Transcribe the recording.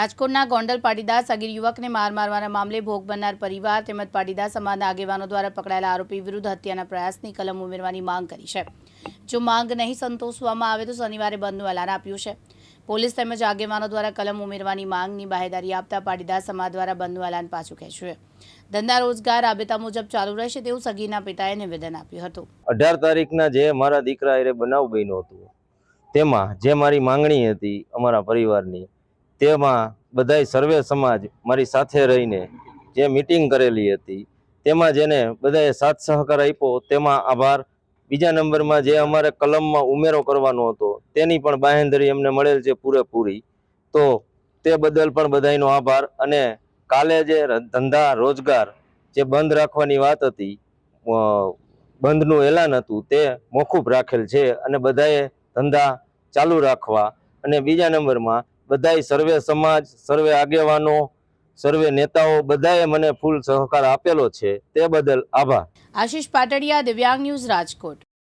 રાજકોટના ગોંડલ પાટીદાર સગીર યુવકને માર મારવાના મામલે ભોગ બનનાર પરિવાર તેમજ પાટીદાર સમાજના આગેવાનો દ્વારા પકડાયેલા આરોપી વિરુદ્ધ હત્યાના પ્રયાસની કલમ ઉમેરવાની માંગ કરી છે. જો માંગ નહીં સંતોષવામાં આવે તો શનિવારે બંધનું એલાન આપ્યું છે. પોલીસ તેમજ આગેવાનો દ્વારા કલમ ઉમેરવાની માંગની બાહેદારી આપતા પાટીદાર સમાજ દ્વારા બંધનું એલાન પાછું ખેંચ્યું ધંધા રોજગાર આબેતા મુજબ ચાલુ રહેશે તેવું સગીરના પિતાએ નિવેદન આપ્યું હતું. અઢાર તારીખના જે મારા દીકરા બનાવ બન્યો હતો, તેમાં જે મારી માંગણી હતી અમારા પરિવારની તેમાં બધાય સર્વે સમાજ મારી સાથે રહીને જે મિટિંગ કરેલી હતી, તેમાં જેને બધાએ સાથ સહકાર આપ્યો. તેમાં આભાર. બીજા નંબરમાં જે અમારે કલમમાં ઉમેરો કરવાનો હતો, તેની પણ બાહેંધરી અમને મળેલ છે પૂરેપૂરી. તો તે બદલ પણ બધાયનો આભાર. અને કાલે જે ધંધા, રોજગાર જે બંધ રાખવાની વાત હતી બંધનું એલાન હતું, તે મોકૂફ રાખેલ છે. અને બધાએ ધંધા ચાલુ રાખવા. અને બીજા નંબરમાં બધાય સર્વે સમાજ, સર્વે આગેવાનો, સર્વે નેતાઓ બધાએ મને ફૂલ સહકાર આપેલો છે. તે બદલ આભાર. આશીષ પાટડિયા, દિવ્યાંગ ન્યૂઝ રાજકોટ.